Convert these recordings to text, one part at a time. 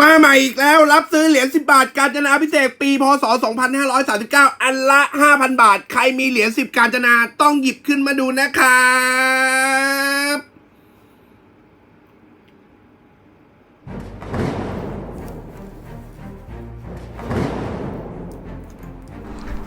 มาใหม่อีกแล้วรับซื้อเหรียญ 10 บาทกาญจนาพิเศษปีพศ 2539 อันละ 5,000 บาท ใครมีเหรียญ 10 กาญจนาต้องหยิบขึ้นมาดูนะครับ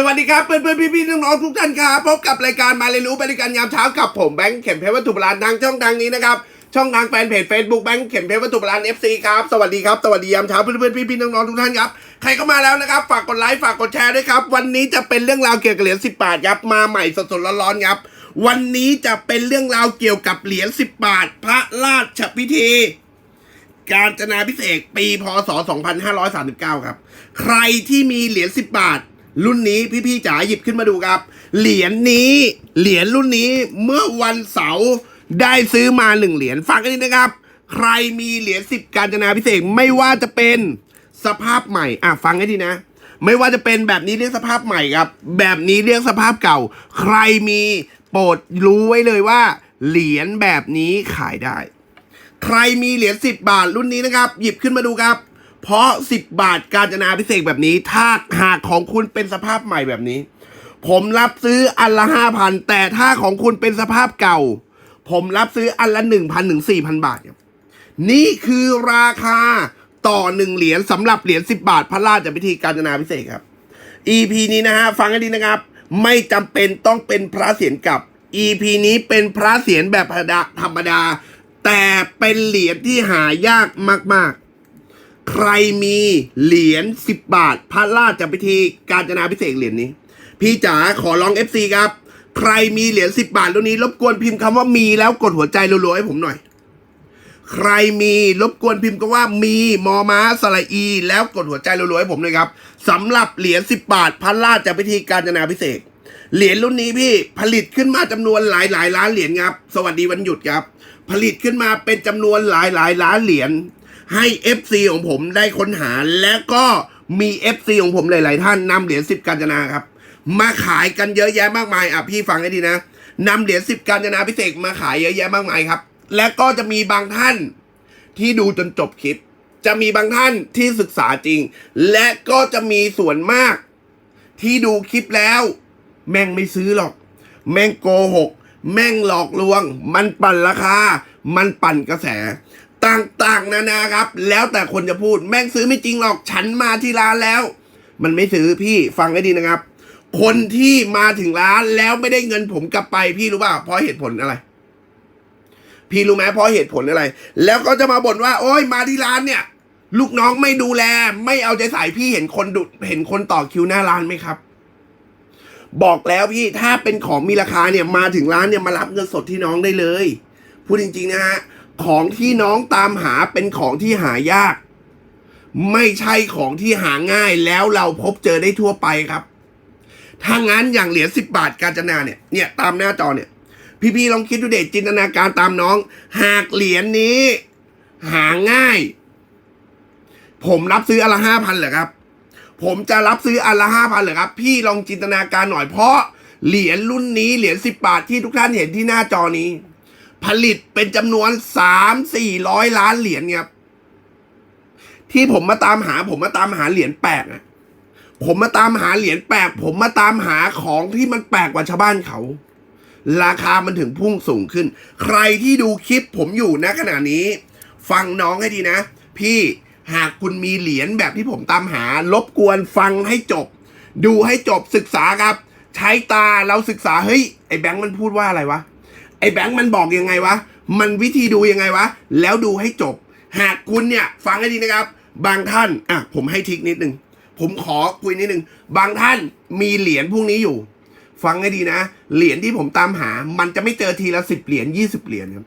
สวัสดีครับเพื่อนเพื่อนพี่พี่ๆน้องทุกท่านครับพบกับรายการมาเรียนรู้บริการยามเช้ากับผมแบงค์เข็มเพชรวัตถุโบราณทางช่องทางนี้นะครับช่องทางแฟนเพจ Facebook แบงค์เข็มเพชรวัตถุโบราณ FC ครับสวัสดีครับสวัสดียามเช้าเพื่อนเพื่อนพี่พี่ๆน้องทุกท่านครับใครเข้ามาแล้วนะครับฝากกดไลค์ฝากกดแชร์ด้วยครับวันนี้จะเป็นเรื่องราวเกี่ยวกับเหรียญ10บบาทครับมาใหม่สดๆร้อนๆครับวันนี้จะเป็นเรื่องราวเกี่ยวกับเหรียญ10บบาท พระราชพิธีการจนาพิเศษปีพศ 2539 ครับ ใครที่มีเหรียญ 10 บาท รุ่นนี้พี่ๆจ๋าหยิบขึ้นมาดูครับ เหรียญนี้ เหรียญรุ่นนี้เมื่อวันเสาร์ได้ซื้อมาหนึ่งเหรียญฟังกันดีนะครับ ใครมีเหรียญ10การจนาพิเศษไม่ว่าจะเป็นสภาพใหม่อะฟังให้ดีนะ ไม่ว่าจะเป็นแบบนี้เรียกสภาพใหม่ครับ แบบนี้เรียกสภาพเก่า ใครมีโปรดรู้ไว้เลยว่า เหรียญแบบนี้ขายได้ ใครมีเหรียญ10 บาทรุ่นนี้นะครับ หยิบขึ้นมาดูครับ เพราะ 10 บาทการจนาพิเศษแบบนี้ ถ้าหากของคุณเป็นสภาพใหม่แบบนี้ ผมรับซื้ออันละ5,000แต่ถ้าของคุณเป็นสภาพเก่า ผมรับซื้ออันละ1,000ถึง4,000บาท นี่คือราคาต่อหนึ่งเหรียญสำหรับเหรียญ10บาทพระราชพิธีการจนาพิเศษครับ EP นี้นะฮะฟังให้ดีนะครับ ไม่จำเป็นต้องเป็นพระเศียรกับ EP นี้เป็นพระเศียรแบบธรรมดา แต่เป็นเหรียญที่หายากมาก ๆ ใครมีเหรียญ10บาท พระราชพิธีการจนาพิเศษเหรียญนี้ พี่จ๋าขอลอง FC ครับ ใครมีเหรียญ10บาทรุ่นนี้ รบกวนพิมพ์คำว่ามีแล้วกดหัวใจรัวๆให้ผมหน่อย ใครมีรบกวนพิมพ์ก็ว่ามีมอม้าสระอี แล้วกดหัวใจรัวๆให้ผมเลยครับสำหรับเหรียญ10บาท พระราชพิธีการจนาพิเศษเหรียญรุ่นนี้พี่ผลิตขึ้นมาจำนวนหลายหลายล้านเหรียญครับ สวัสดีวันหยุดครับ ผลิตขึ้นมาเป็นจำนวนหลายหลายล้านเหรียญ ให้ FC ของผมได้ค้นหาและก็มี FC ของผมหลาย ๆ ท่านนำเหรียญ10 การจนาครับ มาขายกันเยอะแยะมากมายอะพี่ฟังให้ดีนะนำเหรียญ10 การจนาพิเศษมาขายเยอะแยะมากมายครับ และก็จะมีบางท่านที่ดูจนจบคลิป จะมีบางท่านที่ศึกษาจริง และก็จะมีส่วนมาก ที่ดูคลิปแล้ว แม่งไม่ซื้อหรอก แม่งโกหก แม่งหลอกลวง มันปั่นราคา มันปั่นกระแส ต่างๆ นานาครับ แล้วแต่คนจะพูดแม่งซื้อไม่จริงหรอกฉันมาที่ร้านแล้ว มันไม่ซื้อพี่ฟังให้ดีนะครับ คนที่มาถึงร้านแล้วไม่ได้เงินผมกลับไป พี่รู้ป่ะเพราะเหตุผลอะไร พี่รู้ไหมเพราะเหตุผลอะไร แล้วก็จะมาบ่นว่า โอ้ยมาที่ร้านเนี่ย ลูกน้องไม่ดูแล ไม่เอาใจใส่พี่เห็นคนดุเห็นคนต่อคิวหน้าร้านไหมครับบอกแล้วพี่ถ้าเป็นของมีราคาเนี่ยมาถึงร้านเนี่ยมารับเงินสดที่น้องได้เลย พูดจริง ๆ นะฮะ ของที่น้องตามหาเป็นของที่หายาก ไม่ใช่ของที่หาง่ายแล้วเราพบเจอได้ทั่วไปครับ ถ้างั้นอย่างเหรียญสิบบาทกาญจนาเนี่ยเนี่ยตามหน้าจอเนี่ย พี่ๆลองคิดดูเด็จินตนาการตามน้อง หากเหรียญนี้ หาง่าย ผมรับซื้ออนละห้าพันเหรอครับ ผมจะรับซื้ออันละห้าพันเหรอครับ พี่ลองจินตนาการหน่อยเพราะเหรียญรุ่นนี้เหรียญสิบบาทที่ทุกท่านเห็นที่หน้าจอนี้ ผลิตเป็นจำนวนสามสี่ร้อยล้านเหรียญครับที่ผมมาตามหา ผมมาตามหาเหรียญแปลกอะผมมาตามหาเหรียญแปลก ผมมาตามหาของที่มันแปลกกว่าชาวบ้านเขา ราคามันถึงพุ่งสูงขึ้น ใครที่ดูคลิปผมอยู่ณขณะนี้ ฟังน้องให้ดีนะ พี่หากคุณมีเหรียญแบบที่ผมตามหา รบกวนฟังให้จบ ดูให้จบศึกษาครับ ใช้ตาเราศึกษาเฮ้ยไอ้แบงค์มันพูดว่าอะไรวะ ไอ้แบงค์มันบอกยังไงวะ มันวิธีดูยังไงวะ แล้วดูให้จบ หากคุณเนี่ยฟังให้ดีนะครับ บางท่านอะผมให้ทิกนิดนึง ผมขอคุยนิดนึง บางท่านมีเหรียญพวกนี้อยู่ ฟังให้ดีนะ เหรียญที่ผมตามหา มันจะไม่เจอทีละสิบเหรียญยี่สิบเหรียญครับ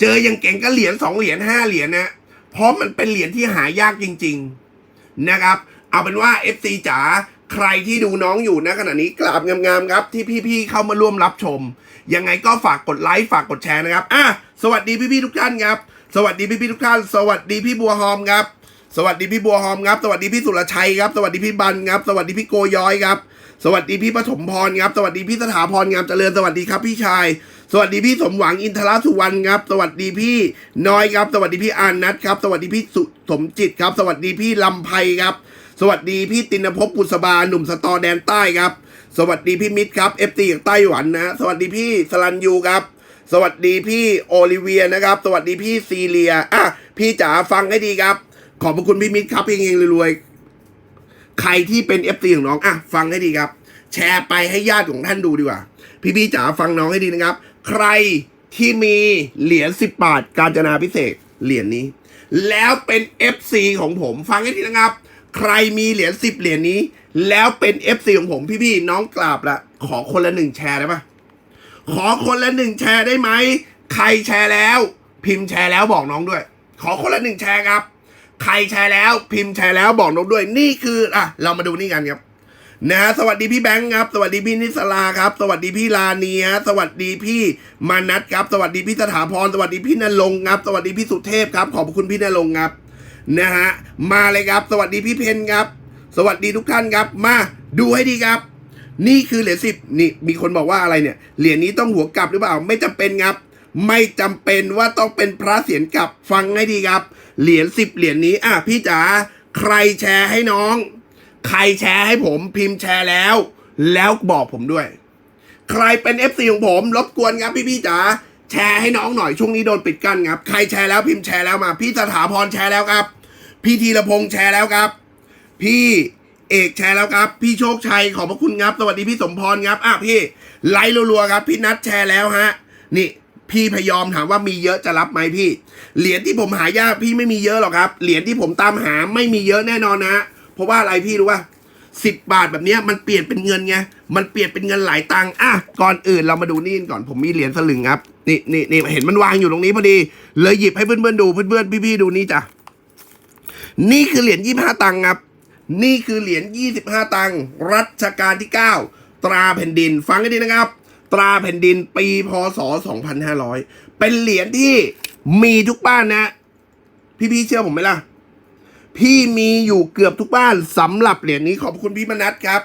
เจออย่างเก่งก็เหรียญสองเหรียญห้าเหรียญนะ เพราะมันเป็นเหรียญที่หายากจริง ๆ นะครับ เอาเป็นว่า FC จ๋า ใครที่ดูน้องอยู่นะขณะนี้กราบงามๆครับที่พี่ๆเข้ามาร่วมรับชม ยังไงก็ฝากกดไลค์ฝากกดแชร์นะครับอะสวัสดีพี่ๆทุกท่านครับ สวัสดีพี่ๆทุกท่าน สวัสดีพี่บัวหอมครับ สวัสดีพี่บัวหอมครับ สวัสดีพี่สุรชัยครับ สวัสดีพี่บันครับ สวัสดีพี่โกย้อยครับ สวัสดีพี่ปฐมพรครับ สวัสดีพี่สถาพรงามเจริญ สวัสดีครับพี่ชาย สวัสดีพี่สมหวังอินทรสุวรรณครับ สวัสดีพี่น้อยครับ สวัสดีพี่อานัทครับ สวัสดีพี่สุสมจิตครับ สวัสดีพี่ลำไพครับ สวัสดีพี่ตินภพบุษบาหนุ่มสตอแดนใต้ครับ สวัสดีพี่มิตรครับเอฟตีจากไต้หวันนะสวัสดีพี่สลันยูครับ สวัสดีพี่โอลิเวียนะครับ สวัสดีพี่ซีเลียอะพี่จ๋าฟังให้ดีครับ ขอบพระคุณพี่มิตรครับพี่เฮงๆรวยๆใครที่เป็นเอฟซีของน้องอะฟังให้ดีครับ แชร์ไปให้ญาติของท่านดูดีกว่า พี่พี่จ๋าฟังน้องให้ดีนะครับ ใครที่มีเหรียญสิบบาท การจนาพิเศษเหรียญนี้ แล้วเป็น FC ของผมฟังให้ดีนะครับ ใครมีเหรียญสิบเหรียญนี้ แล้วเป็น FC ของผมพี่ๆน้องกราบละขอคนละหนึ่งแชร์ได้ปะขอคนละหนึ่งแชร์ได้ไหม ใครแชร์แล้ว พิมพ์แชร์แล้วบอกน้องด้วย ขอคนละหนึ่งแชร์ครับ ใครแชร์แล้ว พิมพ์แชร์แล้วบอกน้องด้วย นี่คืออะเรามาดูนี่กันครับนะฮะสวัสดีพี่แบงค์ครับ สวัสดีพี่นิสลาครับ สวัสดีพี่ลาเนียสวัสดีพี่มานัทครับ สวัสดีพี่สถาพร สวัสดีพี่นรงค์ครับ สวัสดีพี่สุเทพครับ ขอบคุณพี่นรงค์ครับ นะฮะมาเลยครับ สวัสดีพี่เพนครับ สวัสดีทุกท่านครับ มาดูให้ดีครับ นี่คือเหรียญสิบนี่มีคนบอกว่าอะไรเนี่ยเหรียญนี้ต้องหัวกลับหรือเปล่าไม่จำเป็นครับไม่จำเป็นว่าต้องเป็นพระเสียรกลับฟังให้ดีครับ เหรียญสิบเหรียญนี้อะพี่จ๋าใครแชร์ให้น้อง ใครแชร์ให้ผมพิมพ์แชร์แล้ว แล้วบอกผมด้วย ใครเป็น FC ของผมรบกวนครับพี่พี่จ๋า แชร์ให้น้องหน่อยช่วงนี้โดนปิดกั้นครับ ใครแชร์แล้วพิมพ์แชร์แล้วมา พี่สถาพรแชร์แล้วครับ พี่ธีรพงษ์แชร์แล้วครับ พี่เอกแชร์แล้วครับ พี่โชคชัยขอบพระคุณครับ สวัสดีพี่สมพรครับอะพี่ไลค์รัวๆครับ พี่นัทแชร์แล้วฮะ นี่พี่พยอมถามว่ามีเยอะจะรับไหมพี่ เหรียญที่ผมหายากพี่ไม่มีเยอะหรอกครับ เหรียญที่ผมตามหาไม่มีเยอะแน่นอนนะฮะเพราะว่าอะไรพี่รู้ป่ะ สิบบาทแบบนี้มันเปลี่ยนเป็นเงินไง มันเปลี่ยนเป็นเงินหลายตังค์อะ ก่อนอื่นเรามาดูนี่ก่อน ผมมีเหรียญสลึงครับ นี่นี่นี่เห็นมันวางอยู่ตรงนี้พอดี เลยหยิบให้เพื่อนๆดู เพื่อนๆพี่ๆดูนี่จ้ะ นี่คือเหรียญยี่ห้าตังค์ครับ นี่คือเหรียญยี่สิบห้าตังค์รัชกาลที่เก้าตราแผ่นดิน ฟังให้ดีนะครับ ตราแผ่นดินปีพศสองพันห้าร้อยเป็นเหรียญที่มีทุกบ้านนะ พี่ๆเชื่อผมไหมล่ะ พี่มีอยู่เกือบทุกบ้านสำหรับเหรียญนี้ขอบคุณพี่มนัทครับ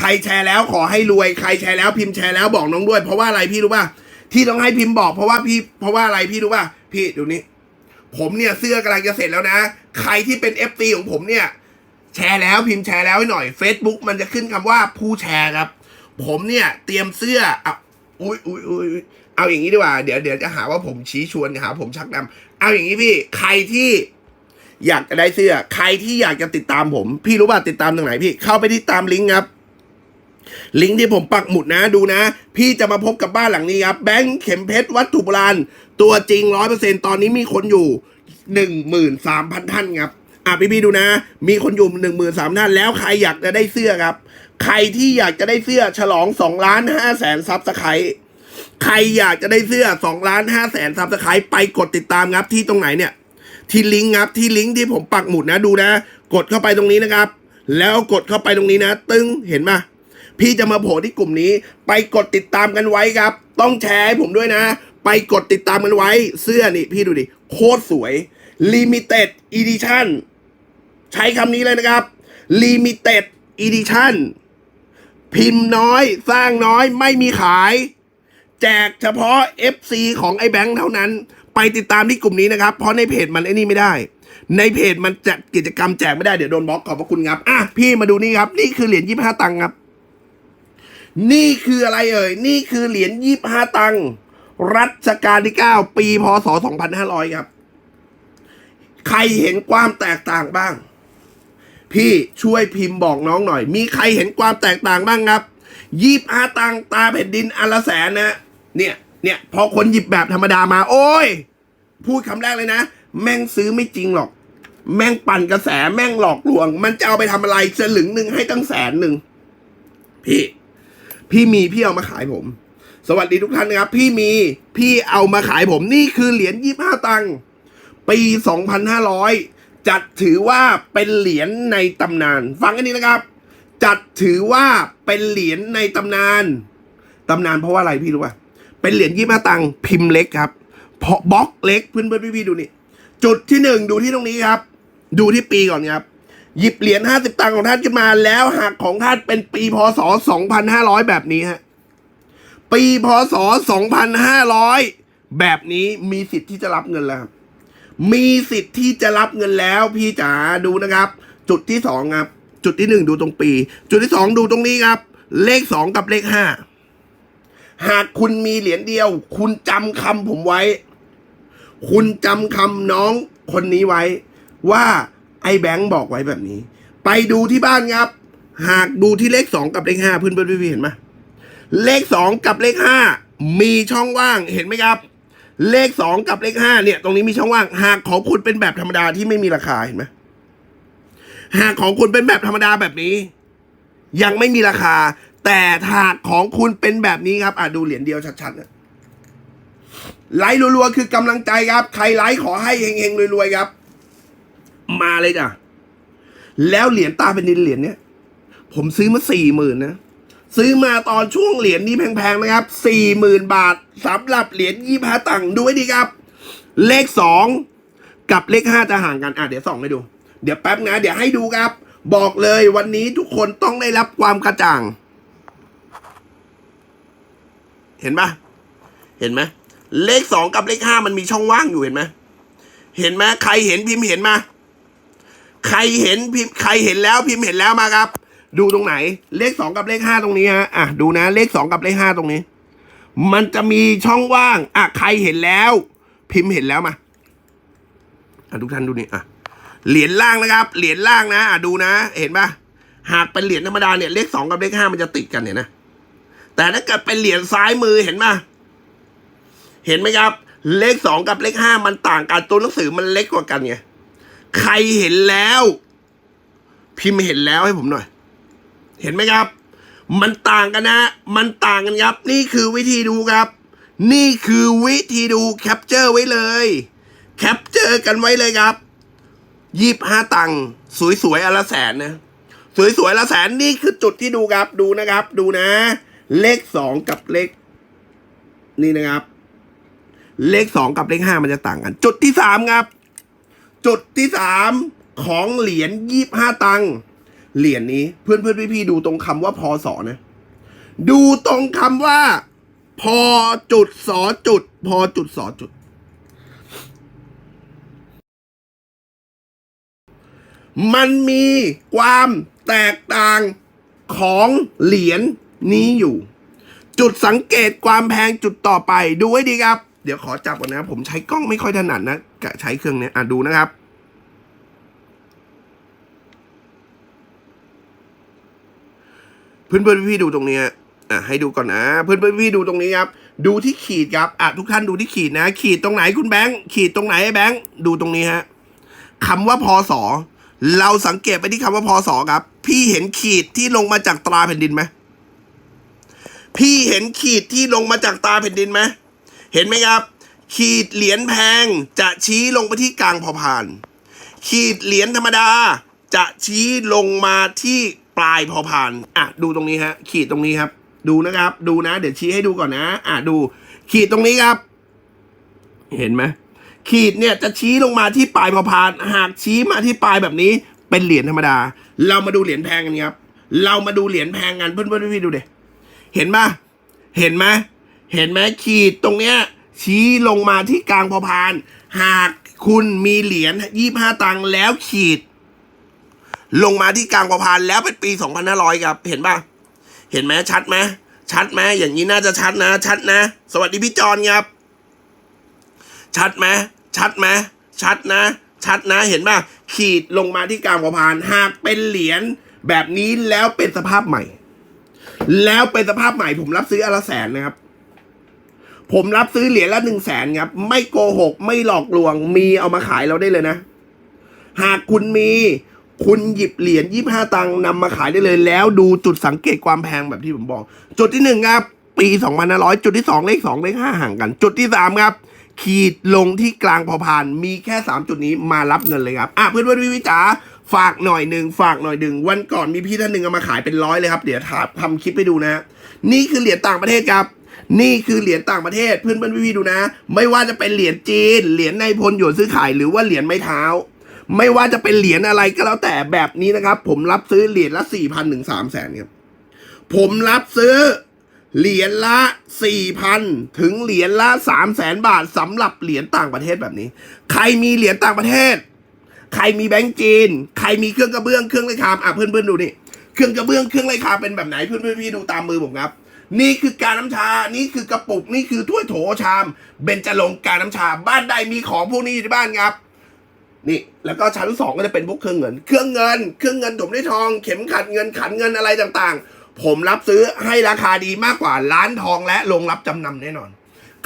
ใครแชร์แล้วขอให้รวยใครแชร์แล้วพิมพ์แชร์แล้วบอกน้องด้วย เพราะว่าอะไรพี่รู้ป่ะที่ต้องให้พิมพ์บอกเพราะว่าพี่เพราะว่าอะไรพี่รู้ป่ะพี่ดูนี่ผมเนี่ยเสื้อกำลังจะเสร็จแล้วนะ ใครที่เป็น FT ของผมเนี่ย แชร์แล้วพิมพ์แชร์แล้วให้หน่อย Facebook มันจะขึ้นคำว่าผู้แชร์ครับ ผมเนี่ยเตรียมเสื้ออะอุ้ยอุ้ยอุ้ยเอาอย่างนี้ดีกว่า เดี๋ยวเดี๋ยวจะหาว่าผมชี้ชวนหา ผมชักนำเอาอย่างนี้พี่ ใครที่ อยากจะได้เสื้อ ใครที่อยากจะติดตามผม พี่รู้ป่ะติดตามตรงไหนพี่ เข้าไปที่ตามลิงก์ครับ ลิงก์ที่ผมปักหมุดนะดูนะ พี่จะมาพบกับบ้านหลังนี้ครับ แบงค์เข็มเพชรวัตถุโบราณตัวจริงร้อยเปอร์เซ็นตอนนี้มีคนอยู่หนึ่งหมื่นสามพันท่านครับอะพี่พี่ๆดูนะ มีคนอยู่หนึ่งหมื่นสามท่านแล้วใครอยากจะได้เสื้อครับ ใครที่อยากจะได้เสื้อฉลองสองล้านห้าแสนซับสไครต์ใครอยากจะได้เสื้อสองล้านห้าแสนซับสไครต์ไปกดติดตามครับที่ตรงไหนเนี่ย ที่ลิงก์ครับที่ลิงก์ที่ผมปักหมุดนะดูนะ กดเข้าไปตรงนี้นะครับ แล้วกดเข้าไปตรงนี้นะ ตึ้งเห็นปะพี่จะมาโผล่ที่กลุ่มนี้ ไปกดติดตามกันไว้ครับ ต้องแชร์ให้ผมด้วยนะ ไปกดติดตามกันไว้ เสื้อนี่พี่ดูดิ โคตรสวย Limited Edition ใช้คำนี้เลยนะครับ Limited Edition พิมพ์น้อย สร้างน้อยไม่มีขาย แจกเฉพาะ FC ของไอ้แบงค์เท่านั้น ไปติดตามที่กลุ่มนี้นะครับ เพราะในเพจมันไอ้นี่ไม่ได้ ในเพจมันจัดกิจกรรมแจกไม่ได้เดี๋ยวโดนบล็อกขอบพระคุณครับอะพี่มาดูนี่ครับ นี่คือเหรียญยี่ห้าตังค์ครับ นี่คืออะไรเอ่ยนี่คือเหรียญยี่ห้าตังค์รัชกาลที่เก้าปีพศสองพันห้าร้อยครับ ใครเห็นความแตกต่างบ้าง พี่ช่วยพิมพ์บอกน้องหน่อย มีใครเห็นความแตกต่างบ้างครับยีบอาตังค์ตาแผ่นดินอันละแสนนะเนี่ย เนี่ย พอคนหยิบแบบธรรมดามา โอ้ย พูดคำแรกเลยนะ แม่งซื้อไม่จริงหรอก แม่งปั่นกระแสแม่งหลอกลวง มันจะเอาไปทำอะไรสลึงหนึ่งให้ตั้งแสนหนึ่งพี่ พี่มีพี่เอามาขายผม สวัสดีทุกท่านนะครับ พี่มีพี่เอามาขายผมนี่คือเหรียญยี่ห้าตังค์ปี2500จัดถือว่าเป็นเหรียญในตำนาน ฟังกันนี้นะครับ จัดถือว่าเป็นเหรียญในตำนานตำนานเพราะว่าอะไรพี่รู้ป่ะ เป็นเหรียญยี่มาตังค์พิมพ์เล็กครับเพราะบล็อกเล็กเพื่อนเพื่อนพี่ๆดูนี่จุดที่หนึ่งดูที่ตรงนี้ครับ ดูที่ปีก่อนครับ หยิบเหรียญห้าสิบตังค์ของท่านขึ้นมาแล้วหักของท่านเป็นปีพศสองพันห้าร้อยแบบนี้ฮะปีพศสองพันห้าร้อยแบบนี้มีสิทธิ์ที่จะรับเงินแล้วครับมีสิทธิ์ที่จะรับเงินแล้วพี่จ๋าดูนะครับ จุดที่สองครับ จุดที่หนึ่งดูตรงปี จุดที่สองดูตรงนี้ครับ เลขสองกับเลขห้า หากคุณมีเหรียญเดียว คุณจำคำผมไว้ คุณจำคำน้องคนนี้ไว้ ว่าไอ้แบงค์บอกไว้แบบนี้ ไปดูที่บ้านครับ หากดูที่เลขสองกับเลขห้าเพื่อนเพื่อนพี่เห็นไหมเลขสองกับเลขห้ามีช่องว่างเห็นไหมครับ เลขสองกับเลขห้าเนี่ย ตรงนี้มีช่องว่าง หากของคุณเป็นแบบธรรมดาที่ไม่มีราคาเห็นไหมหากของคุณเป็นแบบธรรมดาแบบนี้ ยังไม่มีราคา แต่หากของคุณเป็นแบบนี้ครับ อะดูเหรียญเดียวชัดๆนะไลค์รัวๆ คือกำลังใจครับ ใครไลค์ขอให้เฮงๆรวยๆครับ มาเลยจ้ะ แล้วเหรียญตาเป็นดินเหรียญเนี้ยผมซื้อมาสี่หมื่นนะ ซื้อมาตอนช่วงเหรียญนี้แพงๆนะครับสี่หมื่นบาทสำหรับเหรียญยี่ห้าตังค์ดูให้ดีครับ เลขสองกับเลขห้าจะห่างกัน อะเดี๋ยวส่องให้ดู เดี๋ยวแป๊บนะ เดี๋ยวให้ดูครับ บอกเลยวันนี้ทุกคนต้องได้รับความกระจ่าง เห็นปะเห็นไหมเลขสองกับเลขห้ามันมีช่องว่างอยู่เห็นไหมเห็นไหมใครเห็นพิมพ์เห็นมา ใครเห็นพิมพ์ใครเห็นแล้วพิมพ์เห็นแล้วมาครับ ดูตรงไหน เลขสองกับเลขห้าตรงนี้ฮะอะดูนะ เลขสองกับเลขห้าตรงนี้ มันจะมีช่องว่างอะใครเห็นแล้ว พิมพ์เห็นแล้วมาอะทุกท่านดูนี่อะเหรียญล่างนะครับ เหรียญล่างนะอะดูนะ เห็นปะหากเป็นเหรียญธรรมดาเนี่ยเลขสองกับเลขห้ามันจะติดกันเนี่ยนะ แต่ถ้าเกิดเป็นเหรียญซ้ายมือเห็นปะเห็นไหมครับ เลขสองกับเลขห้ามันต่างกันตัวหนังสือมันเล็กกว่ากันไงใครเห็นแล้ว พิมพ์เห็นแล้วให้ผมหน่อย เห็นไหมครับ มันต่างกันนะ มันต่างกันครับ นี่คือวิธีดูครับ นี่คือวิธีดูแคปเจอร์ไว้เลยแคปเจอร์กันไว้เลยครับยี่ห้าตังค์สวยๆอละแสนนะ สวยๆอละแสนนี่คือจุดที่ดูครับดูนะครับ ดูนะ เลขสองกับเลข นี่นะครับ เลขสองกับเลขห้ามันจะต่างกัน จุดที่สามครับ จุดที่สามของเหรียญยี่ห้าตังค์เหรียญนี้ เพื่อนเพื่อนพี่พี่ดูตรงคำว่าพอสอนะ ดูตรงคำว่า พอจุดสอจุด พอจุดสอจุด มันมีความแตกต่างของเหรียญ นี้อยู่ จุดสังเกตความแพงจุดต่อไปดูให้ดีครับ เดี๋ยวขอจับก่อนนะ ผมใช้กล้องไม่ค่อยถนัดนะใช้เครื่องนี้อะดูนะครับเพื่อนเพื่อนๆพี่ดูตรงนี้อะให้ดูก่อนนะเพื่อนเพื่อนๆพี่ดูตรงนี้ครับ ดูที่ขีดครับอะทุกท่านดูที่ขีดนะ ขีดตรงไหนคุณแบงค์ขีดตรงไหนไอ้แบงค์ดูตรงนี้ฮะคำว่าพศเราสังเกตไปที่คำว่าพศครับ พี่เห็นขีดที่ลงมาจากตราแผ่นดินไหม พี่เห็นขีดที่ลงมาจากตาแผ่นดินไหมเห็นไหมครับ ขีดเหรียญแพงจะชี้ลงไปที่กลางพอพาน ขีดเหรียญธรรมดา จะชี้ลงมาที่ปลายพอพานอะดูตรงนี้ฮะ ขีดตรงนี้ครับ ดูนะครับ ดูนะ เดี๋ยวชี้ให้ดูก่อนนะ อะดู ขีดตรงนี้ครับ เห็นไหมขีดเนี่ยจะชี้ลงมาที่ปลายพอพาน หากชี้มาที่ปลายแบบนี้เป็นเหรียญธรรมดา เรามาดูเหรียญแพงกันครับ เรามาดูเหรียญแพงกันเพื่อนๆพี่ๆดูเด็ เห็นปะเห็นไหมเห็นไหมขีดตรงเนี้ย ชี้ลงมาที่กลางพอพาน หากคุณมีเหรียญยี่ห้าตังค์แล้วขีด ลงมาที่กลางพอพานแล้วเป็นปี2500ครับ เห็นปะเห็นไหมชัดไหมชัดไหมอย่างนี้น่าจะชัดนะ ชัดนะ สวัสดีพี่จอนครับ ชัดไหมชัดไหมชัดนะ ชัดนะ เห็นป่ะ ขีดลงมาที่กลางพอพาน หากเป็นเหรียญแบบนี้แล้วเป็นสภาพใหม่ แล้วเป็นสภาพใหม่ผมรับซื้ออละแสนนะครับ ผมรับซื้อเหรียญละหนึ่งแสนครับ ไม่โกหก ไม่หลอกลวง มีเอามาขายเราได้เลยนะ หากคุณมีคุณหยิบเหรียญยี่ห้าตังค์นำมาขายได้เลย แล้วดูจุดสังเกตความแพงแบบที่ผมบอก จุดที่หนึ่งครับ ปีสองพันห้าร้อยจุดที่สองเลขสองเลขห้าห่างกัน จุดที่สามครับ ขีดลงที่กลางพอพาน มีแค่3จุดนี้มารับเงินเลยครับ อะเพื่อนเพื่อนพี่พี่จ๋า ฝากหน่อยหนึ่งฝากหน่อยหนึ่งวันก่อนมีพี่ท่านหนึ่งเอามาขายเป็นร้อยเลยครับ เดี๋ยวทำคลิปไปดูนะ นี่คือเหรียญต่างประเทศครับ นี่คือเหรียญต่างประเทศเพื่อนเพื่อนพี่พี่ดูนะ ไม่ว่าจะเป็นเหรียญจีน เหรียญในพลหยวนซื้อขายหรือว่าเหรียญไม้เท้า ไม่ว่าจะเป็นเหรียญอะไรก็แล้วแต่แบบนี้นะครับ ผมรับซื้อเหรียญละสี่พันถึงสามแสนครับผมรับซื้อเหรียญละสี่พันถึงเหรียญละสามแสนบาทสำหรับเหรียญต่างประเทศแบบนี้ ใครมีเหรียญต่างประเทศ ใครมีแบงก์จีน ใครมีเครื่องกระเบื้องเครื่องไรคามอะเพื่อนเพื่อนๆดูนี่เครื่องกระเบื้องเครื่องไรคามเป็นแบบไหนเพื่อนเพื่อนๆพี่ดูตามมือผมครับ นี่คือการน้ำชา นี่คือกระปุก นี่คือถ้วยโถชาม เบญจรงการน้ำชา บ้านใดมีของพวกนี้อยู่ที่บ้านครับ นี่แล้วก็ชั้นสองก็จะเป็นพวกเครื่องเงิน เครื่องเงิน เครื่องเงินถมด้วยทอง เข็มขัดเงินขันเงินอะไรต่างๆ ผมรับซื้อให้ราคาดีมากกว่าร้านทองและโรงรับจำนำแน่นอน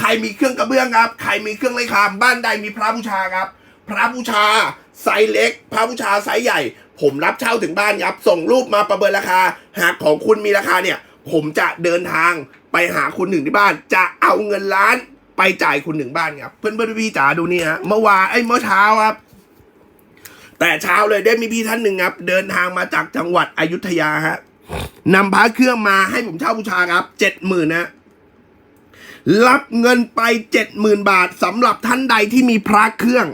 ใครมีเครื่องกระเบื้องครับ ใครมีเครื่องไร้คาม บ้านใดมีพระบูชาครับ พระบูชาไซส์เล็ก พระบูชาไซส์ใหญ่ ผมรับเช่าถึงบ้านครับ ส่งรูปมาประเมินราคา หากของคุณมีราคาเนี่ย ผมจะเดินทางไปหาคุณหนึ่งที่บ้าน จะเอาเงินล้านไปจ่ายคุณหนึ่งบ้านครับเพื่อนเพื่อนพี่จ๋าดูนี่ฮะเมื่อวานไอ้เมื่อเช้าครับ แต่เช้าเลยได้มีพี่ท่านหนึ่งครับ เดินทางมาจากจังหวัดอยุธยาฮะนำพระเครื่องมาให้ผมเช่าบูชาครับเจ็ดหมื่นนะรับเงินไปเจ็ดหมื่นบาทสำหรับท่านใดที่มีพระเครื่อง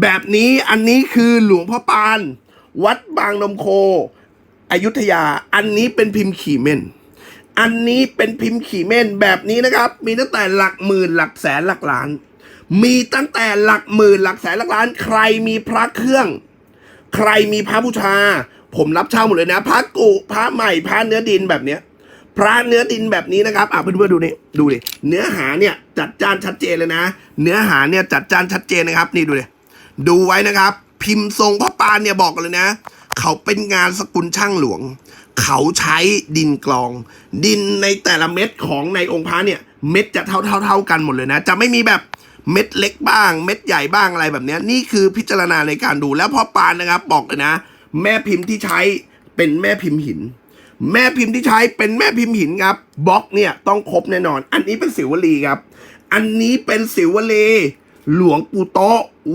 แบบนี้อันนี้คือหลวงพ่อปาน วัดบางนมโค อยุธยา อันนี้เป็นพิมพ์ขี่เม่น อันนี้เป็นพิมพ์ขี่เม่นแบบนี้นะครับ มีตั้งแต่หลักหมื่นหลักแสนหลักล้าน มีตั้งแต่หลักหมื่นหลักแสนหลักล้าน ใครมีพระเครื่อง ใครมีพระบูชา ผมรับเช่าหมดเลยนะ พระกุพระใหม่พระเนื้อดินแบบเนี้ยพระเนื้อดินแบบนี้นะครับ อะเพื่อนๆดูนี่ ดูดิ เนื้อหาเนี่ยจัดจ้านชัดเจนเลยนะ เนื้อหาเนี่ยจัดจ้านชัดเจนนะครับ นี่ดูดิ ดูไว้นะครับ พิมพ์ทรงพ่อปานเนี่ยบอกเลยนะ เขาเป็นงานสกุลช่างหลวง เขาใช้ดินกลอง ดินในแต่ละเม็ดของในองค์พระเนี่ย เม็ดจะเท่าเท่าเท่ากันหมดเลยนะ จะไม่มีแบบเม็ดเล็กบ้าง เม็ดใหญ่บ้างอะไรแบบนี้นี่คือพิจารณาในการดูแล้วพ่อปานนะครับบอกเลยนะ แม่พิมพ์ที่ใช้เป็นแม่พิมพ์หิน แม่พิมพ์ที่ใช้เป็นแม่พิมพ์หินครับบล็อกเนี่ยต้องครบแน่นอน อันนี้เป็นสิวลีครับ อันนี้เป็นสิวลีหลวงปู่โต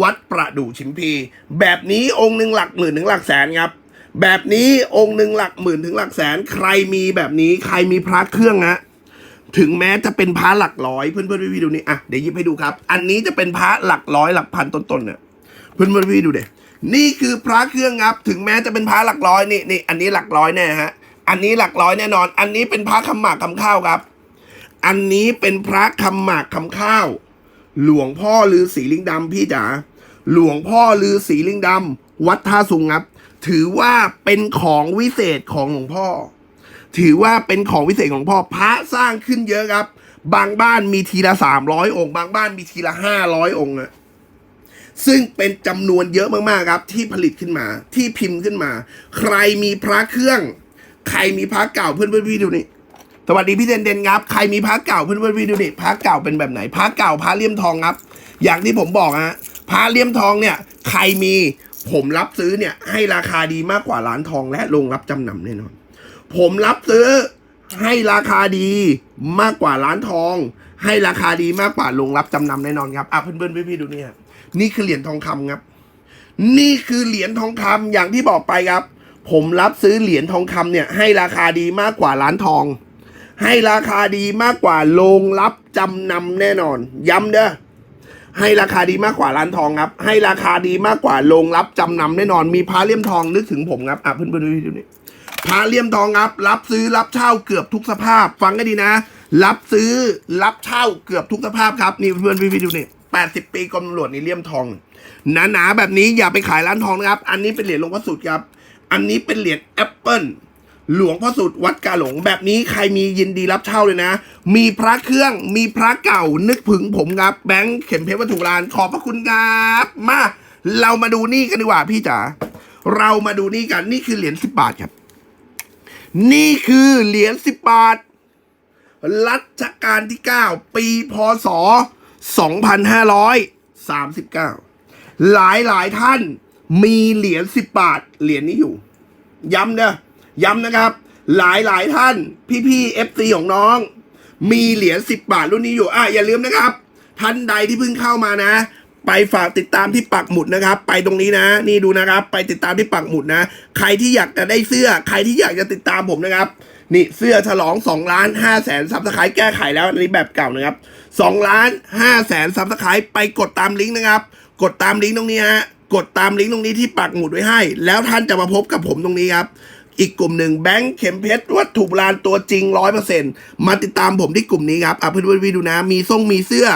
วัดประดู่ชิมพี แบบนี้องค์หนึ่งหลักหมื่นถึงหลักแสนครับ แบบนี้องค์หนึ่งหลักหมื่นถึงหลักแสน ใครมีแบบนี้ใครมีพระเครื่องฮะถึงแม้จะเป็นพระหลักร้อยเพื่อนเพื่อนพี่ดูนี่อะเดี๋ยวยิบให้ดูครับ อันนี้จะเป็นพระหลักร้อยหลักพันต้นๆเนี่ยเพื่อนเพื่อนพี่ดูเด็นี่คือพระเครื่องครับ ถึงแม้จะเป็นพระหลักร้อยนี่นี่อันนี้หลักร้อยแน่ฮะอันนี้หลักร้อยแน่นอน อันนี้เป็นพระคำหมากคำข้าวครับ อันนี้เป็นพระคำหมากคำข้าว หลวงพ่อลือสีลิงดำพี่จ๋าหลวงพ่อลือสีลิงดำวัดท่าสุงครับ ถือว่าเป็นของวิเศษของหลวงพ่อ ถือว่าเป็นของวิเศษของพ่อพระสร้างขึ้นเยอะครับ บางบ้านมีทีละสามร้อยองค์ บางบ้านมีทีละห้าร้อยองค์อะซึ่งเป็นจำนวนเยอะมากๆครับ ที่ผลิตขึ้นมา ที่พิมพ์ขึ้นมา ใครมีพระเครื่อง ใครมีพระเก่าเพื่อนเพื่อนๆพี่ดูนี่ สวัสดีพี่เดนเดนครับ ใครมีพระเก่าเพื่อนเพื่อนพี่ดูนี่พระเก่าเป็นแบบไหนพระเก่าพระเลี่ยมทองครับ อย่างที่ผมบอกฮะพระเลี่ยมทองเนี่ย ใครมีผมรับซื้อเนี่ย ให้ราคาดีมากกว่าร้านทองและโรงรับจำนำแน่นอน ผมรับซื้อให้ราคาดีมากกว่าร้านทอง ให้ราคาดีมากกว่าโรงรับจำนำแน่นอนครับอะเพื่อนๆพี่ๆดูเนี่ยนี่คือเหรียญทองคำครับ นี่คือเหรียญทองคำอย่างที่บอกไปครับ ผมรับซื้อเหรียญทองคำเนี่ย ให้ราคาดีมากกว่าร้านทอง ให้ราคาดีมากกว่าโรงรับจำนำแน่นอน ย้ำเด้อให้ราคาดีมากกว่าร้านทองครับ ให้ราคาดีมากกว่าโรงรับจำนำแน่นอน มีพระเลี่ยมทองนึกถึงผมครับอะเพื่อนๆดูนี่พระเลี่ยมทองครับ รับซื้อรับเช่าเกือบทุกสภาพ ฟังกันดีนะ รับซื้อรับเช่าเกือบทุกสภาพครับนี่เพื่อนๆพี่ๆดูนี่แปดสิบปีกรมตำรวจนี่เลี่ยมทองหนาๆแบบนี้อย่าไปขายร้านทองนะครับ อันนี้เป็นเหรียญหลวงพ่อสุครับ อันนี้เป็นเหรียญแอปเปิล หลวงพ่อสุดวัดกาหลง แบบนี้ใครมียินดีรับเช่าเลยนะ มีพระเครื่องมีพระเก่านึกถึงผมครับ แบงค์เข็มเพชรวัตถุรานขอบพระคุณครับมาเรามาดูนี่กันดีกว่าพี่จ๋าเรามาดูนี่กันนี่คือเหรียญสิบบาทครับ นี่คือเหรียญสิบบาท รัชกาลที่9ปีพศ2539หลายหลายท่านมีเหรียญสิบบาท เหรียญนี้อยู่ ย้ำเนะ ย้ำนะครับ หลายหลายท่านพี่พี่เอฟซีของน้อง มีเหรียญสิบบาทรุ่นนี้อยู่อะอย่าลืมนะครับ ท่านใดที่เพิ่งเข้ามานะ ไปฝากติดตามที่ปักหมุดนะครับ ไปตรงนี้นะ นี่ดูนะครับ ไปติดตามที่ปักหมุดนะ ใครที่อยากจะได้เสื้อ ใครที่อยากจะติดตามผมนะครับนี่เสื้อฉลอง2ล้าน5แสนซับสไครต์แก้ไขแล้วอันนี้แบบเก่านะครับ2ล้าน5แสนซับสไครต์ไปกดตามลิงก์นะครับ กดตามลิงก์ตรงนี้ฮะกดตามลิงก์ตรงนี้ที่ปักหมุดไว้ให้ แล้วท่านจะมาพบกับผมตรงนี้ครับ อีกกลุ่มหนึ่งแบงค์เข็มเพชรวัตถุโบราณตัวจริงร้อยเปอร์เซ็นต์มาติดตามผมที่กลุ่มนี้ครับอะเพื่อนๆพี่ดูนะ มีส่งมีเสื้อ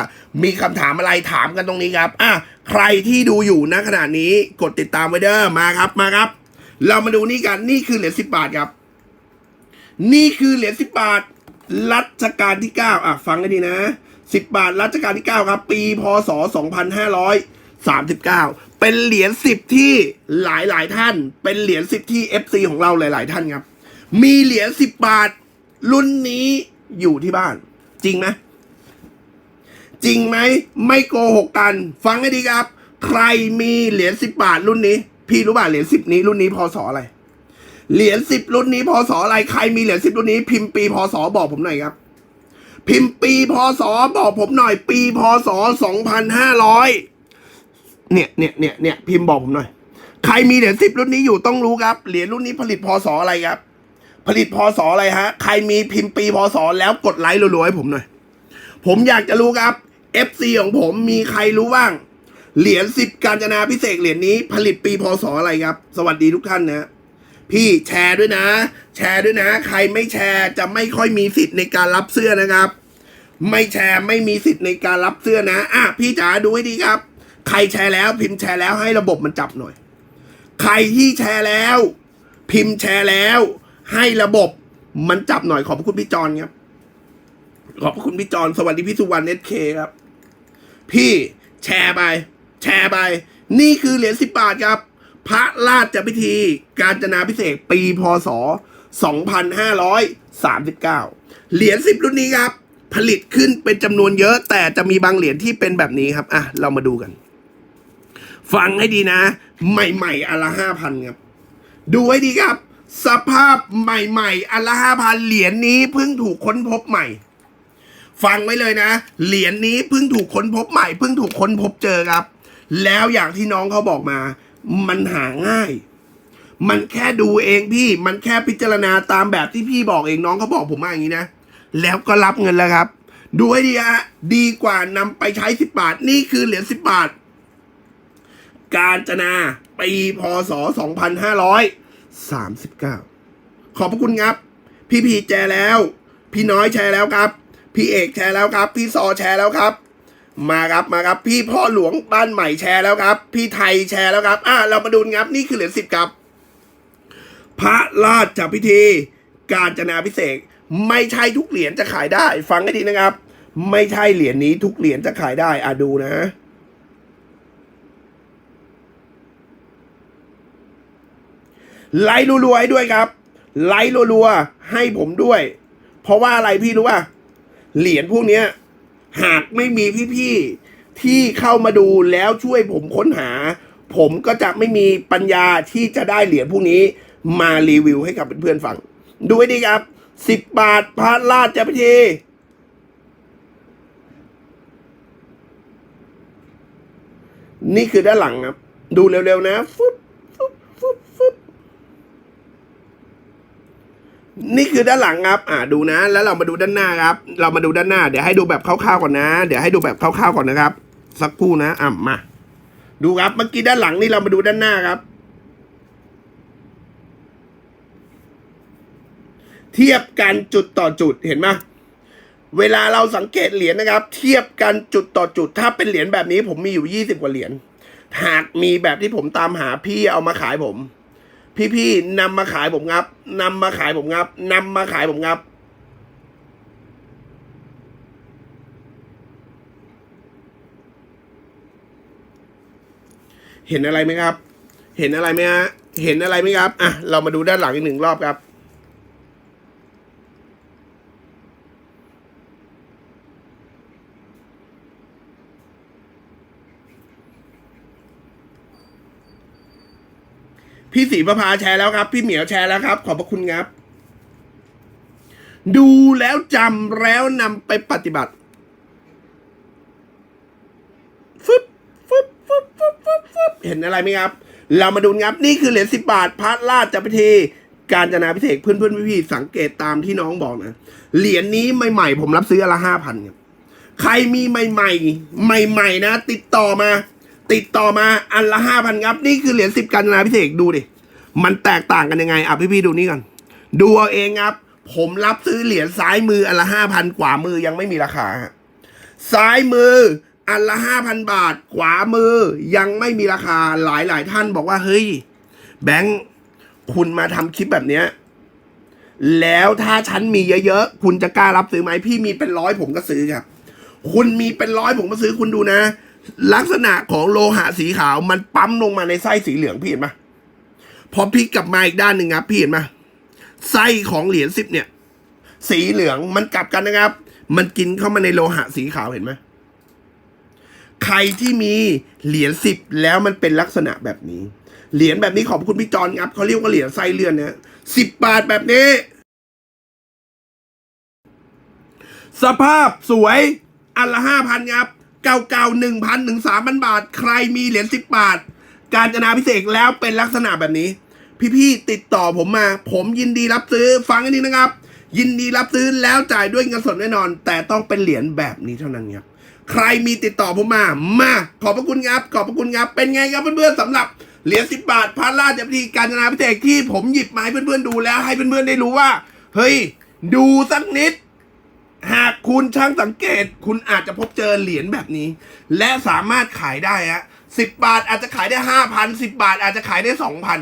มีคำถามอะไรถามกันตรงนี้ครับอะใครที่ดูอยู่ณขณะนี้กดติดตามไว้เด้อมาครับมาครับ เรามาดูนี่กันนี่คือเหรียญสิบบาทครับ นี่คือเหรียญสิบบาทรัชกาลที่เก้าอะฟังให้ดีนะสิบบาทรัชกาลที่เก้าครับ ปีพศสองพันห้าร้อย สามสิบเก้าเป็นเหรียญสิบที่หลายหลายท่าน เป็นเหรียญสิบที่ FC ของเราหลาย ๆ ท่านครับ มีเหรียญสิบบาท รุ่นนี้อยู่ที่บ้าน จริงไหมจริงไหมไม่โกหกกัน ฟังให้ดีครับ ใครมีเหรียญสิบบาทรุ่นนี้ พี่รู้ป่ะเหรียญสิบนี้รุ่นนี้พศอะไรเหรียญสิบรุ่นนี้พศอะไรใครมีเหรียญสิบรุ่นนี้ พิมพ์ปีพศบอกผมหน่อยครับ พิมพ์ปีพศบอกผมหน่อย ปีพศสองพันห้าร้อย เนี่ยเนี่ยเนี่ยเนี่ยพิมพ์บอกผมหน่อย ใครมีเหรียญสิบรุ่นนี้อยู่ต้องรู้ครับ เหรียญรุ่นนี้ผลิตพศอะไรครับ ผลิตพศอะไรฮะ ใครมีพิมพ์ปีพศแล้วกดไลค์รัวๆให้ผมหน่อย ผมอยากจะรู้ครับ FC ของผมมีใครรู้บ้าง เหรียญสิบกาญจนาพิเศษเหรียญนี้ ผลิตปีพศอะไรครับ สวัสดีทุกท่านนะพี่แชร์ด้วยนะ แชร์ด้วยนะ ใครไม่แชร์จะไม่ค่อยมีสิทธิ์ในการรับเสื้อนะครับ ไม่แชร์ไม่มีสิทธิ์ในการรับเสื้อนะอะพี่จ๋าดูให้ดีครับ ใครแชร์แล้ว พิมพ์แชร์แล้วให้ระบบมันจับหน่อย ใครที่แชร์แล้ว พิมพ์แชร์แล้ว ให้ระบบมันจับหน่อยขอบคุณพี่จอนครับ ขอบคุณพี่จอนสวัสดีพี่สุวรรณเอสเคครับ พี่แชร์ไป แชร์ไป นี่คือเหรียญสิบบาทครับ พระราชพิธีการจนาพิเศษปีพศ 2539 เหรียญสิบรุ่นนี้ครับ ผลิตขึ้นเป็นจำนวนเยอะ แต่จะมีบางเหรียญที่เป็นแบบนี้ครับ อะ เรามาดูกัน ฟังให้ดีนะ ใหม่ๆอันละห้าพันครับ ดูให้ดีครับ สภาพใหม่ๆอันละห้าพันเหรียญนี้เพิ่งถูกค้นพบใหม่ ฟังไว้เลยนะ เหรียญนี้เพิ่งถูกค้นพบใหม่เพิ่งถูกค้นพบเจอครับ แล้วอย่างที่น้องเขาบอกมา มันหาง่าย มันแค่ดูเองพี่ มันแค่พิจารณาตามแบบที่พี่บอกเองน้องเขาบอกผมมาอย่างนี้นะ แล้วก็รับเงินแล้วครับ ดูให้ดีฮะดีกว่านำไปใช้สิบบาท นี่คือเหรียญสิบบาท การจนาปีพศสองพันห้าร้อยสามสิบเก้าขอบพระคุณครับ พี่พีแชร์แล้ว พี่น้อยแชร์แล้วครับ พี่เอกแชร์แล้วครับ พี่ซอแชร์แล้วครับ มาครับมาครับ พี่พ่อหลวงบ้านใหม่แชร์แล้วครับ พี่ไทยแชร์แล้วครับ อะเรามาดูครับนี่คือเหรียญสิบครับ พระราชพิธี การจนาพิเศษไม่ใช่ทุกเหรียญจะขายได้ ฟังให้ดีนะครับ ไม่ใช่เหรียญนี้ทุกเหรียญจะขายได้อะดูนะ ไลค์รัวๆให้ด้วยครับ ไลค์รัวๆให้ผมด้วย เพราะว่าอะไรพี่รู้ป่ะเหรียญพวกเนี้ย หากไม่มีพี่ๆที่เข้ามาดูแล้วช่วยผมค้นหา ผมก็จะไม่มีปัญญาที่จะได้เหรียญพวกนี้ มารีวิวให้กับเพื่อนๆฟังดูให้ดีครับสิบบาทพระราชพิธีนี่คือด้านหลังครับ ดูเร็วๆนะฟึบฟึบฟึบฟึบ นี่คือด้านหลังครับ อ่าดูนะ แล้วเรามาดูด้านหน้าครับ เรามาดูด้านหน้า เดี๋ยวให้ดูแบบคร่าวๆก่อนนะ เดี๋ยวให้ดูแบบคร่าวๆก่อนนะครับ สักครู่นะ อะมา ดูครับ เมื่อกี้ด้านหลังนี่เรามาดูด้านหน้าครับ เทียบกันจุดต่อจุด เห็นไหมเวลาเราสังเกตเหรียญนะครับ เทียบกันจุดต่อจุด ถ้าเป็นเหรียญแบบนี้ผมมีอยู่ยี่สิบกว่าเหรียญ หากมีแบบที่ผมตามหาพี่เอามาขายผม พี่ๆนำมาขายผมครับนำมาขายผมครับนำมาขายผมครับ เห็นอะไรไหมครับ เห็นอะไรไหมฮะเห็นอะไรไหมครับอะเรามาดูด้านหลังอีกหนึ่งรอบครับ พี่ศรีประภาแชร์แล้วครับ พี่เหมียวแชร์แล้วครับ ขอบพระคุณครับ ดูแล้วจำแล้วนำไปปฏิบัติฟึบฟึบฟึบฟึบฟึบฟบเห็นอะไรไหมครับ เรามาดูครับ นี่คือเหรียญสิบบาทพระราชพิธีการจนาพิเศษเพื่อนเพื่อนพี่ๆสังเกตตามที่น้องบอกนะ เหรียญนี้ใหม่ๆ ผมรับซื้อละห้าพันครับใครมีใหม่ ๆ ใหม่ ๆ นะ ติดต่อมา ติดต่อมาอันละห้าพันครับ นี่คือเหรียญสิบการจนาพิเศษกดูดิ มันแตกต่างกันยังไง อะพี่ๆดูนี่ก่อน ดูเอาเองครับ ผมรับซื้อเหรียญซ้ายมืออันละห้าพันขวามือยังไม่มีราคา ซ้ายมืออันละห้าพันบาทขวามือยังไม่มีราคาหลายหลายๆท่านบอกว่า เฮ้ย แบงค์คุณมาทำคลิปแบบเนี้ยแล้วถ้าฉันมีเยอะๆ คุณจะกล้ารับซื้อไหมพี่มีเป็นร้อยผมก็ซื้อครับ คุณมีเป็นร้อยผมก็ซื้อคุณดูนะ ลักษณะของโลหะสีขาวมันปั๊มลงมาในไส้สีเหลืองพี่เห็นไหมพอพลิกกลับมาอีกด้านหนึ่งครับพี่เห็นไหมไส้ของเหรียญสิบเนี่ย สีเหลืองมันกลับกันนะครับ มันกินเข้ามาในโลหะสีขาวเห็นไหมใครที่มีเหรียญสิบแล้วมันเป็นลักษณะแบบนี้ เหรียญแบบนี้ขอบคุณพี่จอนครับเขาเรียกว่าเหรียญไส้เลื่อนนะสิบบาทแบบนี้ สภาพสวยอันละห้าพันครับ เก่าเก่าหนึ่งพันถึงสามพันบาท ใครมีเหรียญสิบบาท การจนาพิเศษแล้วเป็นลักษณะแบบนี้ พี่ๆติดต่อผมมา ผมยินดีรับซื้อฟังอันนี้นะครับ ยินดีรับซื้อแล้วจ่ายด้วยเงินสดแน่นอน แต่ต้องเป็นเหรียญแบบนี้เท่านั้นครับใครมีติดต่อผมมา มาขอบพระคุณครับขอบพระคุณครับเป็นไงครับเพื่อนๆสำหรับเหรียญสิบบาทพระราชพิธีการจนาพิเศษที่ผมหยิบมาให้เพื่อนๆดูแล้วให้เพื่อนๆได้รู้ว่า เฮ้ย ดูสักนิด หากคุณช่างสังเกต คุณอาจจะพบเจอเหรียญแบบนี้ และสามารถขายได้ฮะสิบบาทอาจจะขายได้ห้าพันสิบบาทอาจจะขายได้สองพัน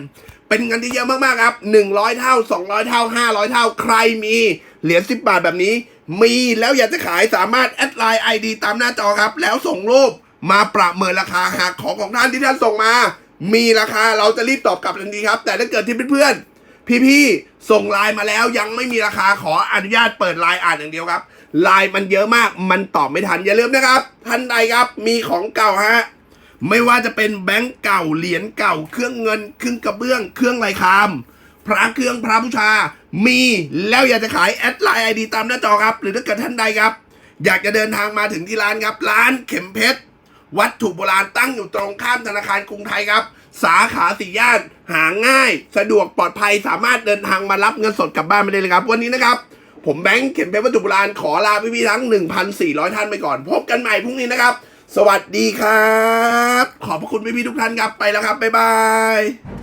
เป็นเงินที่เยอะมากๆครับหนึ่งร้อยเท่าสองร้อยเท่าห้าร้อยเท่าใครมีเหรียญสิบบาทแบบนี้ มีแล้วอยากจะขายสามารถแอดไลน์ไอดีตามหน้าจอครับ แล้วส่งรูปมาประเมินราคาหากของของท่านที่ท่านส่งมา มีราคาเราจะรีบตอบกลับทันทีครับ แต่ถ้าเกิดที่เพื่อนๆพี่ๆส่งไลน์มาแล้วยังไม่มีราคาขออนุญาตเปิดไลน์อ่านอย่างเดียวครับ ไลน์มันเยอะมาก มันตอบไม่ทัน อย่าลืมนะครับ ท่านใดครับ มีของเก่าฮะ ไม่ว่าจะเป็นแบงก์เก่า เหรียญเก่า เครื่องเงิน เครื่องกระเบื้อง เครื่องลายคาม พระเครื่องพระบูชา มีแล้วอยากจะขายแอดไลน์ไอดีตามหน้าจอครับ หรือถ้าเกิดท่านใดครับ อยากจะเดินทางมาถึงที่ร้านครับ ร้านเข็มเพชร วัตถุโบราณตั้งอยู่ตรงข้ามธนาคารกรุงไทยครับ สาขาสี่ย่าน หาง่าย สะดวกปลอดภัย สามารถเดินทางมารับเงินสดกลับบ้านไปได้เลยครับ วันนี้นะครับ ผมแบงค์เข็มเพชรวัตถุโบราณขอลาพี่ๆทั้ง 1,400 ท่านไปก่อน พบกันใหม่พรุ่งนี้นะครับ สวัสดีครับ ขอบพระคุณพี่ๆทุกท่านครับไปแล้วครับ บ๊ายบาย